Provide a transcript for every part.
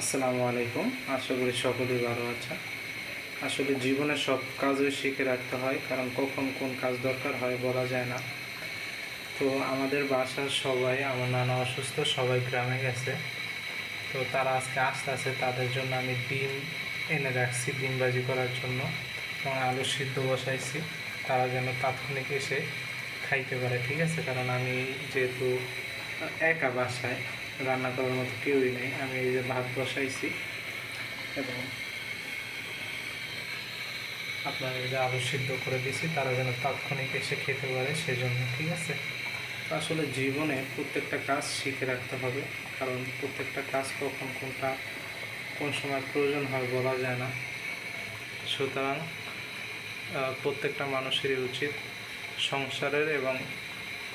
আসসালামু আলাইকুম। আশা করি সকলেই ভালো আছে আসলে জীবনে সব কাজই শিখে রাখতে হয়, কারণ কখন কোন কাজ দরকার হয় বলা যায় না। তো আমাদের বাসার সবাই, আমার নানা অসুস্থ, সবাই গ্রামে গেছে। তো তারা আজকে আসতে আছে, তাদের জন্য আমি ডিম এনে রাখছি ডিমবাজি করার জন্য। এবং আলু সিদ্ধ বসাইছি, তারা যেন তাৎক্ষণিক এসে খাইতে পারে, ঠিক আছে? কারণ আমি যেহেতু একা বাসায় রান্না করার মতো কেউই নেই। আমি এই যে ভাত বসাইছি এবং আপনার এই যে আলু সিদ্ধ করে দিয়েছি, তারা যেন তাৎক্ষণিক এসে খেতে পারে সেজন্য, ঠিক আছে? আসলে জীবনে প্রত্যেকটা কাজ শিখে রাখতে হবে, কারণ প্রত্যেকটা কাজ কখন কোনটা, কোন সময় প্রয়োজন হয় বলা যায় না। সুতরাং প্রত্যেকটা মানুষেরই উচিত সংসারের এবং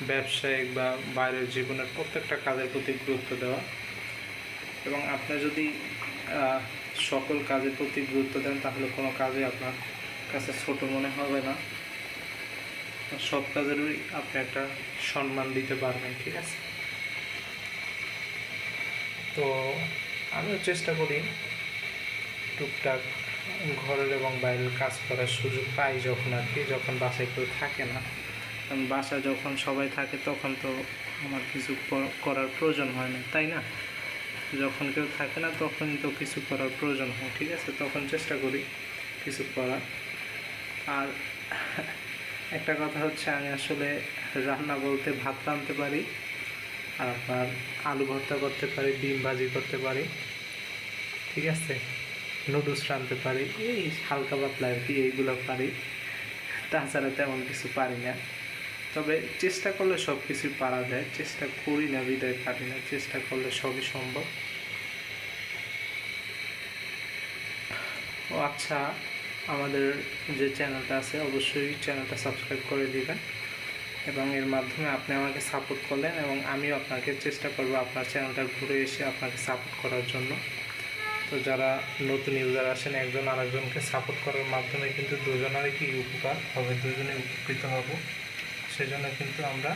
ব্যবসায়িক বা বাইরের জীবনের প্রত্যেকটা কাজের প্রতি গুরুত্ব দেওয়া। এবং আপনি যদি সকল কাজের প্রতি গুরুত্ব দেন, তাহলে কোনো কাজে আপনার কাছে ছোট মনে হবে না। সব কাজেরই আপনি একটা সম্মান দিতে পারবেন, ঠিক আছে? তো আমিও চেষ্টা করি টুকটাক ঘরের এবং বাইরের কাজ করার সুযোগ পাই যখন আর কি, যখন বাসায় কেউ থাকে না। কারণ বাসা যখন সবাই থাকে তখন তো আমার কিছু করার প্রয়োজন হয় না, তাই না? যখন কেউ থাকে না তখন তো কিছু করার প্রয়োজন হয়, ঠিক আছে? তখন চেষ্টা করি কিছু করার। আর একটা কথা হচ্ছে, আমি আসলে রান্না বলতে ভাত রাঁধতে পারি, আর আপনার আলু ভর্তা করতে পারি, ডিম ভাজি করতে পারি, ঠিক আছে? নুডলস রাঁধতে পারি, এই হালকা পাতলা আর কি, এইগুলো পারি। তাছাড়া তেমন কিছু পারি না। তবে চেষ্টা করলে সব কিছুই পারা যায়। চেষ্টা করি না, বিদায় পারি না। চেষ্টা করলে সবই সম্ভব। ও আচ্ছা আমাদের যে চ্যানেলটা আছে, অবশ্যই চ্যানেলটা সাবস্ক্রাইব করে দিবেন এবং এর মাধ্যমে আপনি আমাকে সাপোর্ট করলেন এবং আমিও আপনাকে চেষ্টা করব আপনার চ্যানেলটা ঘুরে এসে আপনাকে সাপোর্ট করার জন্য। তো যারা নতুন ইউজার আসেন, একজন আরেকজনকে সাপোর্ট করার মাধ্যমে কিন্তু দুজনারই কি উপকার হবে? দুজনে উপকৃত হব। সেজন্য কিন্তু আমরা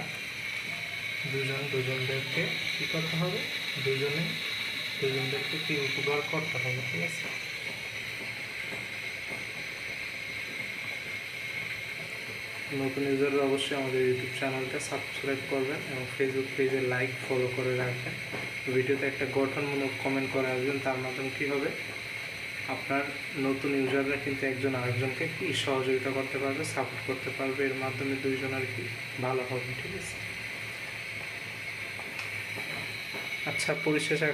দুজন দুজনদেরকে কী করতে হবে? দুজনে দুজনদেরকে কি উপকার করতে হবে, ঠিক আছে? নতুন ইউজাররা অবশ্যই আমাদের ইউটিউব চ্যানেলটা সাবস্ক্রাইব করবেন এবং ফেসবুক পেজে লাইক ফলো করে রাখবেন। ভিডিওতে একটা গঠনমূলক কমেন্ট করে আসবেন, তার মাধ্যমে কী হবে? আপনার নতুন ইউজাররা কিন্তু একজন আরেকজনকে কি সহযোগিতা করতে পারবে সাপোর্ট করতে পারবে, এর মাধ্যমে দুইজন আর কি ভালো হবে, ঠিক আছে? আচ্ছা পরিশেষে